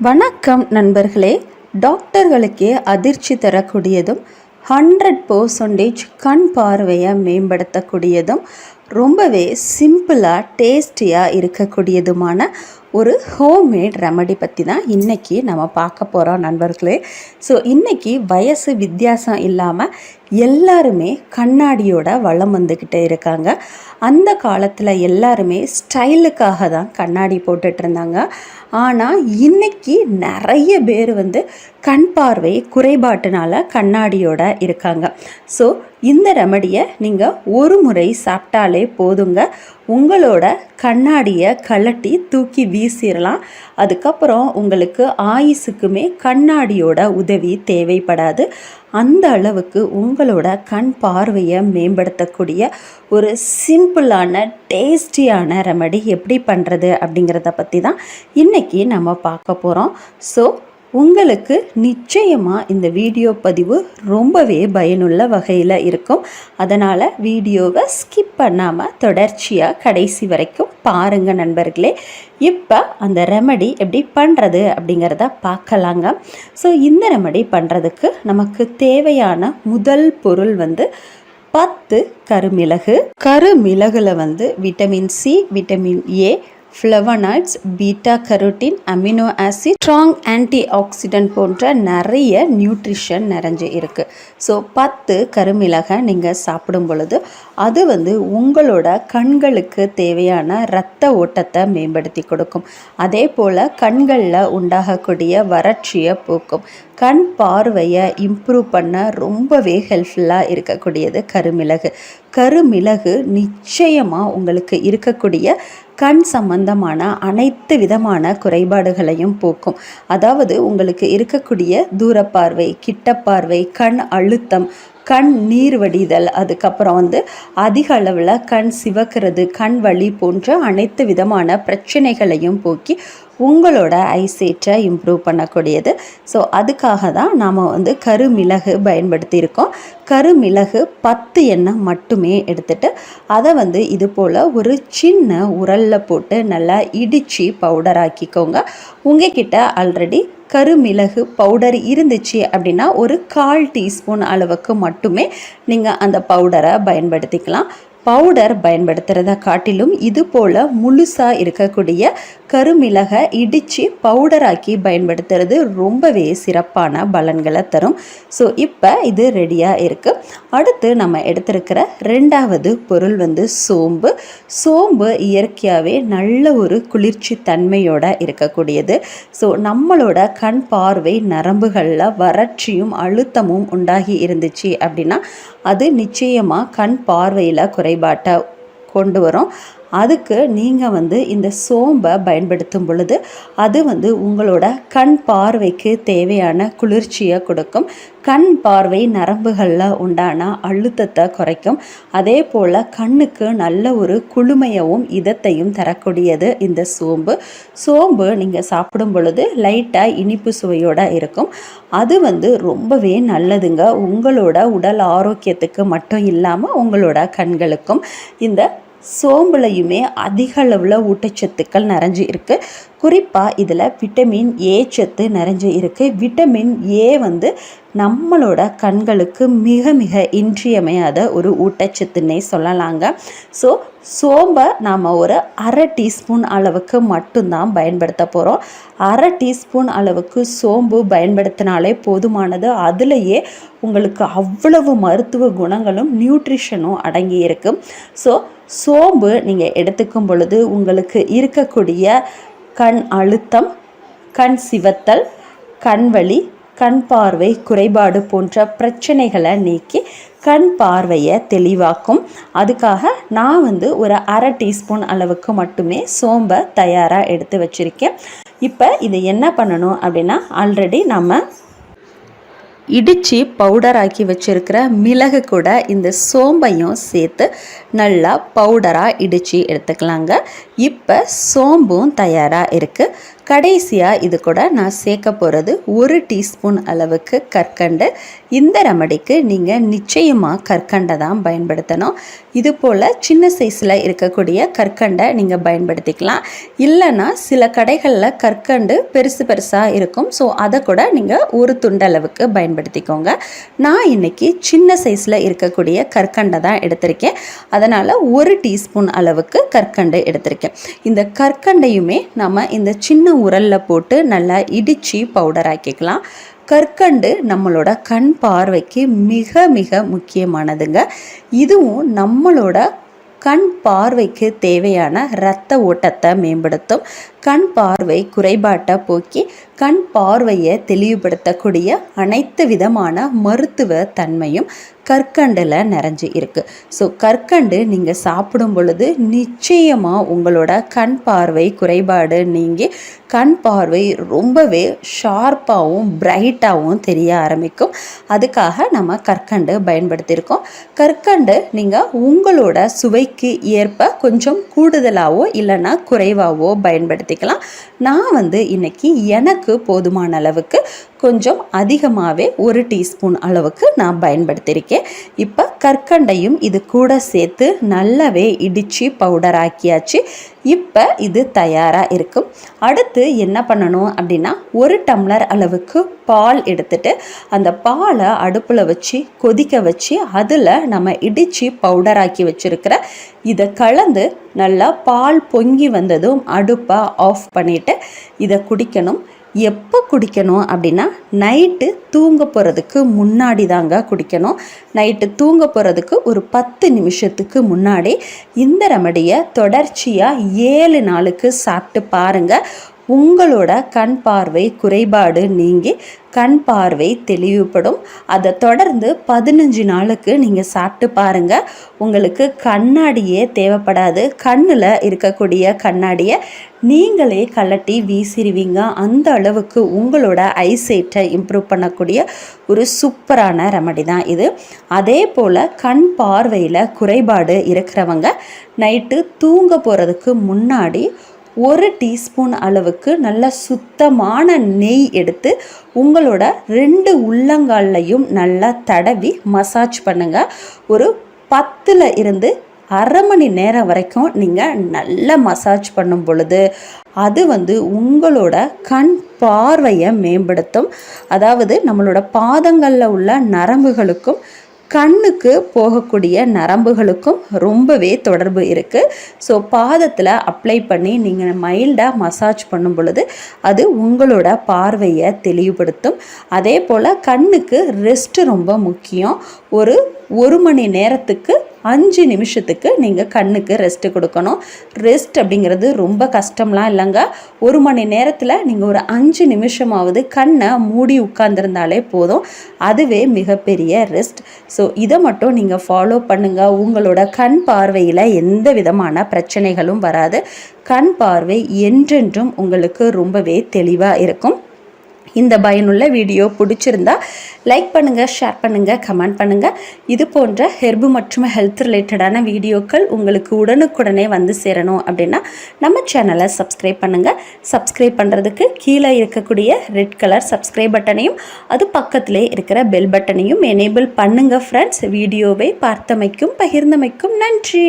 வணக்கம் நண்பர்களே. டாக்டர்களுக்கே அதிர்ச்சி தரக்கூடியதும் ஹண்ட்ரட் பர்சன்டேஜ் கண் பார்வையை மேம்படுத்தக்கூடியதும் ரொம்பவே சிம்பிளாக டேஸ்டியாக இருக்கக்கூடியதுமான ஒரு ஹோம்மேட் ரெமடி பற்றி தான் இன்றைக்கி நம்ம பார்க்க போகிறோம் நண்பர்களே. ஸோ இன்றைக்கி வயசு வித்தியாசம் இல்லாமல் எல்லாருமே கண்ணாடியோட வளம் வந்துக்கிட்டே இருக்காங்க. அந்த காலத்தில் எல்லாருமே ஸ்டைலுக்காக தான் கண்ணாடி போட்டுட்ருந்தாங்க ஆனால் இன்றைக்கி நிறைய பேர் வந்து கண் பார்வை குறைபாட்டினால் கண்ணாடியோட இருக்காங்க. ஸோ இந்த ரெமடியை நீங்கள் ஒரு முறை சாப்பிட்டாலே போதுங்க. உங்களோட கண்ணாடியை கழட்டி தூக்கி வீசிடலாம் அதுக்கப்புறம் உங்களுக்கு ஆயுசுக்குமே கண்ணாடியோட உதவி தேவைப்படாது. அந்த அளவுக்கு உங்களோட கண் பார்வையை மேம்படுத்தக்கூடிய ஒரு சிம்பிளான டேஸ்டியான ரெமடி எப்படி பண்ணுறது அப்படிங்கிறத பற்றி தான் இன்றைக்கி நம்ம பார்க்க போகிறோம் ஸோ உங்களுக்கு நிச்சயமாக இந்த வீடியோ பதிவு ரொம்பவே பயனுள்ள வகையில் இருக்கும். அதனால் வீடியோவை ஸ்கிப் பண்ணாமல் தொடர்ச்சியாக கடைசி வரைக்கும் பாருங்கள் நண்பர்களே. இப்போ அந்த ரெமடி எப்படி பண்ணுறது அப்படிங்கிறத பார்க்கலாங்க. ஸோ இந்த ரெமடி பண்ணுறதுக்கு நமக்கு தேவையான முதல் பொருள் வந்து பத்து கருமிளகு. கருமிளகில் வந்து vitamin C vitamin A flavonoids beta carotene amino acid strong antioxidant போன்ற நிறைய நியூட்ரிஷன் நிறைஞ்சு இருக்குது ஸோ பத்து கருமிளகை நீங்கள் சாப்பிடும் பொழுது அது வந்து உங்களோட கண்களுக்கு தேவையான இரத்த ஓட்டத்தை மேம்படுத்தி கொடுக்கும். அதே போல் கண்களில் உண்டாகக்கூடிய வறட்சியை போக்கும். கண் பார்வையை இம்ப்ரூவ் பண்ண ரொம்பவே ஹெல்ப்ஃபுல்லாக இருக்கக்கூடியது கருமிளகு. கருமிளகு நிச்சயமாக உங்களுக்கு இருக்கக்கூடிய கண் சம்பந்தமான அனைத்து விதமான குறைபாடுகளையும் போக்கும். அதாவது உங்களுக்கு இருக்கக்கூடிய தூரப்பார்வை கிட்டப்பார்வை கண் அழுத்தம் கண் நீர் வடிதல் அதுக்கப்புறம் வந்து அதிக அளவில் கண் சிவக்கிறது கண் வலி போன்ற அனைத்து விதமான பிரச்சனைகளையும் போக்கி உங்களோட ஐசைட்டை இம்ப்ரூவ் பண்ணக்கூடியது. ஸோ அதுக்காக தான் நாம் வந்து கருமிளகு பயன்படுத்தியிருக்கோம். கருமிளகு பத்து எண்ணெய் மட்டுமே எடுத்துட்டு அதை வந்து இது போல் ஒரு சின்ன உரலில் போட்டு நல்லா இடித்து பவுடர் ஆக்கிக்கோங்க. உங்ககிட்ட ஆல்ரெடி கருமிளகு பவுடர் இருந்துச்சு அப்படின்னா ஒரு கால் டீஸ்பூன் அளவுக்கு மட்டுமே நீங்கள் அந்த பவுடரை பயன்படுத்திக்கலாம். பவுடர் பயன்படுத்துகிறத காட்டிலும் இது போல் முழுசாக இருக்கக்கூடிய கருமிளகை இடித்து பவுடராக்கி பயன்படுத்துறது ரொம்பவே சிறப்பான பலன்களை தரும். ஸோ இப்போ இது ரெடியாக இருக்குது அடுத்து நம்ம எடுத்திருக்கிற ரெண்டாவது பொருள் வந்து சோம்பு. சோம்பு இயற்கையாகவே நல்ல ஒரு குளிர்ச்சி தன்மையோட இருக்கக்கூடியது. ஸோ நம்மளோட கண் பார்வை நரம்புகளில் வறட்சியும் அழுத்தமும் உண்டாகி இருந்துச்சு அப்படின்னா அது நிச்சயமாக கண் பார்வையில் குறைபாட்டை கொண்டு வரும். அதுக்கு நீங்கள் வந்து இந்த சோம்பை பயன்படுத்தும் பொழுது அது வந்து உங்களோட கண் பார்வைக்கு தேவையான குளிர்ச்சியை கொடுக்கும். கண் பார்வை நரம்புகளில் உண்டான அழுத்தத்தை குறைக்கும். அதே போல் கண்ணுக்கு நல்ல ஒரு குளுமையவும் இதத்தையும் தரக்கூடியது இந்த சோம்பு. சோம்பு நீங்கள் சாப்பிடும் பொழுது லைட்டாக இனிப்பு சுவையோடு இருக்கும். அது வந்து ரொம்பவே நல்லதுங்க. உங்களோட உடல் ஆரோக்கியத்துக்கு மட்டும் இல்லாமல் உங்களோட கண்களுக்கும். இந்த சோம்புலையுமே அதிக அளவில் ஊட்டச்சத்துக்கள் நிறைஞ்சு இருக்குது குறிப்பாக இதில் விட்டமின் ஏ சத்து நிறைஞ்சு இருக்குது விட்டமின் ஏ வந்து நம்மளோட கண்களுக்கு மிக மிக இன்றியமையாத ஒரு ஊட்டச்சத்துன்னே சொல்லலாங்க. ஸோ சோம்பை நாம் ஒரு அரை டீஸ்பூன் அளவுக்கு மட்டும்தான் பயன்படுத்த போகிறோம் அரை டீஸ்பூன் அளவுக்கு சோம்பு பயன்படுத்தினாலே போதுமானது. அதுலேயே உங்களுக்கு அவ்வளவு மருத்துவ குணங்களும் நியூட்ரிஷனும் அடங்கி இருக்கும் ஸோ சோம்பு நீங்கள் எடுத்துக்கும் பொழுது உங்களுக்கு இருக்கக்கூடிய கண் அழுத்தம் கண் சிவத்தல் கண்வலி கண் பார்வை குறைபாடு போன்ற பிரச்சனைகளை நீக்கி கண் பார்வையை தெளிவாக்கும். அதுக்காக நான் வந்து ஒரு அரை டீஸ்பூன் அளவுக்கு மட்டுமே சோம்பை தயாராக எடுத்து வச்சுருக்கேன். இப்போ இதை என்ன பண்ணணும் அப்படின்னா ஆல்ரெடி நம்ம இடித்து பவுடர் ஆக்கி வச்சுருக்கிற மிளகு கூட இந்த சோம்பையும் சேர்த்து நல்லா பவுடராக இடித்து எடுத்துக்கலாங்க. இப்போ சோம்பும் தயாராக இருக்குது கடைசியாக இது கூட நான் சேர்க்க போகிறது ஒரு டீஸ்பூன் அளவுக்கு கற்கண்டு. இந்த ரெமடிக்கு நீங்கள் நிச்சயமாக கற்கண்டை தான் பயன்படுத்தணும். இது போல் சின்ன சைஸில் இருக்கக்கூடிய கற்கண்டை நீங்கள் பயன்படுத்திக்கலாம். இல்லைன்னா சில கடைகளில் கற்கண்டு பெருசு பெருசாக இருக்கும். ஸோ அதை கூட நீங்கள் ஒரு துண்டளவுக்கு பயன்படுத்திக்கோங்க. நான் இன்னைக்கு சின்ன சைஸில் இருக்கக்கூடிய கற்கண்டை தான் எடுத்திருக்கேன். அதனால் ஒரு டீஸ்பூன் அளவுக்கு கற்கண்டு எடுத்திருக்கேன். இந்த கற்கண்டையுமே நம்ம இந்த சின்ன உரலில் போட்டு நல்லா இடித்து பவுடர் ஆக்கிக்கலாம். கற்கண்டு நம்மளோட கண் பார்வைக்கு மிக மிக முக்கியமானதுங்க. இதுவும் நம்மளோட கண் பார்வைக்கு தேவையான இரத்த ஓட்டத்தை மேம்படுத்தும். கண் பார்வை குறைபாட்டை போக்கி கண் பார்வையை தெளிவுபடுத்தக்கூடிய அனைத்து விதமான மருத்துவ தன்மையும் கற்கண்டில் நிறைஞ்சு இருக்குது ஸோ கற்கண்டு நீங்கள் சாப்பிடும் பொழுது நிச்சயமாக உங்களோட கண் பார்வை குறைபாடு நீங்கி கண் பார்வை ரொம்பவே ஷார்ப்பாகவும் பிரைட்டாகவும் தெரிய ஆரம்பிக்கும். அதுக்காக நம்ம கற்கண்டு பயன்படுத்தியிருக்கோம். கற்கண்டு நீங்கள் உங்களோட தேவைக்கு ஏற்ப கொஞ்சம் கூடுதலாகவோ இல்லைன்னா குறைவாகவோ பயன்படுத்திக்கலாம். நான் வந்து இன்னைக்கு எனக்கு போதுமான அளவுக்கு கொஞ்சம் அதிகமாகவே ஒரு டீஸ்பூன் அளவுக்கு நான் பயன்படுத்தியிருக்கேன். இப்போ கற்கண்டையும் இது கூட சேர்த்து நல்லாவே இடித்து பவுடர் ஆக்கியாச்சு. இப்போ இது தயாராக இருக்கும். அடுத்து என்ன பண்ணணும் அப்படின்னா ஒரு டம்ளர் அளவுக்கு பால் எடுத்துட்டு அந்த பாலை அடுப்பில் வச்சு கொதிக்க வச்சு அதில் நம்ம இடித்து பவுடர் ஆக்கி வச்சுருக்கிற இதை கலந்து நல்லா பால் பொங்கி வந்ததும் அடுப்பை ஆஃப் பண்ணிவிட்டு இதை குடிக்கணும். எப்போ குடிக்கணும் அப்படின்னா நைட்டு தூங்க போகிறதுக்கு முன்னாடி தாங்க குடிக்கணும். நைட்டு தூங்க போகிறதுக்கு ஒரு பத்து நிமிஷத்துக்கு முன்னாடி இந்த ரெமடியை தொடர்ச்சியாக ஏழு நாளுக்கு சாப்பிட்டு பாருங்கள் உங்களோட கண் பார்வை குறைபாடு நீங்கி கண் பார்வை தெளிவுபடும். அதை தொடர்ந்து பதினஞ்சு நாளுக்கு நீங்கள் சாப்பிட்டு பாருங்கள் உங்களுக்கு கண்ணாடியே தேவைப்படாது. கண்ணில் இருக்கக்கூடிய கண்ணாடியை நீங்களே கலட்டி வீசிடுவீங்க அந்த அளவுக்கு உங்களோட ஐசைட்டை இம்ப்ரூவ் பண்ணக்கூடிய ஒரு சூப்பரான ரெமடி தான் இது. அதே போல் கண் பார்வையில் குறைபாடு இருக்கிறவங்க நைட்டு தூங்க போகிறதுக்கு முன்னாடி ஒரு டீஸ்பூன் அளவுக்கு நல்ல சுத்தமான நெய் எடுத்து உங்களோட ரெண்டு உள்ளங்கால்லையும் நல்லா தடவி மசாஜ் பண்ணுங்கள் ஒரு பத்தில் இருந்து அரை மணி நேரம் வரைக்கும் நீங்கள் நல்லா மசாஜ் பண்ணும் பொழுது அது வந்து உங்களோட கண் பார்வையை மேம்படுத்தும். அதாவது நம்மளோட பாதங்களில் உள்ள நரம்புகளுக்கும் கண்ணுக்கு போகக்கூடிய நரம்புகளுக்கும் ரொம்பவே தொடர்பு இருக்குது ஸோ பாதத்தில் அப்ளை பண்ணி நீங்கள் மைல்டாக மசாஜ் பண்ணும் பொழுது அது உங்களோட பார்வையை தெளிவுபடுத்தும். அதே போல் கண்ணுக்கு ரெஸ்ட் ரொம்ப முக்கியம். ஒரு ஒரு மணி நேரத்துக்கு அஞ்சு நிமிஷத்துக்கு நீங்கள் கண்ணுக்கு ரெஸ்ட்டு கொடுக்கணும். ரெஸ்ட் அப்படிங்கிறது ரொம்ப கஷ்டம்லாம் இல்லைங்க. ஒரு மணி நேரத்தில் நீங்கள் ஒரு அஞ்சு நிமிஷமாவது கண்ணை மூடி உட்காந்துருந்தாலே போதும். அதுவே மிகப்பெரிய ரெஸ்ட் ஸோ இதை மட்டும் நீங்கள் ஃபாலோ பண்ணுங்கள் உங்களோட கண் பார்வையில் எந்த விதமான பிரச்சனைகளும் வராது. கண் பார்வை என்றென்றும் உங்களுக்கு ரொம்பவே தெளிவாக இருக்கும். இந்த பயனுள்ள வீடியோ பிடிச்சிருந்தா லைக் பண்ணுங்கள் ஷேர் பண்ணுங்கள் கமெண்ட் பண்ணுங்கள் இது போன்ற ஹெர்பு மற்றும் ஹெல்த் ரிலேட்டடான வீடியோக்கள் உங்களுக்கு உடனுக்குடனே வந்து சேரணும் அப்படின்னா நம்ம சேனலை சப்ஸ்கிரைப் பண்ணுங்கள் சப்ஸ்கிரைப் பண்ணுறதுக்கு கீழே இருக்கக்கூடிய ரெட் கலர் சப்ஸ்கிரைப் பட்டனையும் அது பக்கத்திலே இருக்கிற பெல் பட்டனையும் எனேபிள் பண்ணுங்கள் ஃப்ரெண்ட்ஸ் வீடியோவை பார்த்தமைக்கும் பகிர்ந்தமைக்கும் நன்றி.